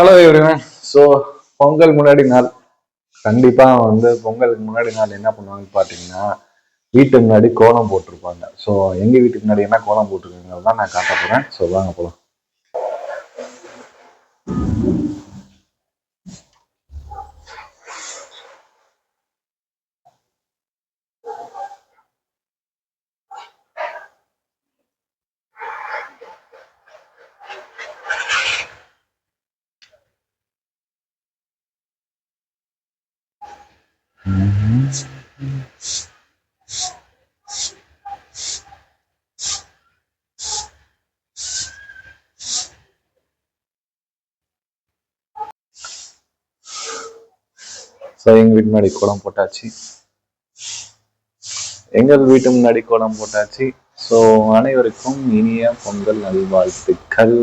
Hello everyone so Pongal முன்னாடி நாள். கண்டிப்பா வந்து பொங்கலுக்கு முன்னாடி நாள் என்ன பண்ணுவாங்கன்னு பார்த்தீங்கன்னா வீட்டு முன்னாடி கோலம் போட்டிருப்பாங்க. ஸோ எங்க வீட்டுக்கு முன்னாடி என்ன கோலம் போட்டிருக்காங்க தான் நான் காட்ட போகிறேன் ஸோ வாங்க போலாம். ஸோ எங்கள் வீட்டு முன்னாடி கோலம் போட்டாச்சு. எங்கள் வீட்டு முன்னாடி கோலம் போட்டாச்சு. ஸோ அனைவருக்கும் இனிய பொங்கல் நல்வாழ்த்துக்கள்.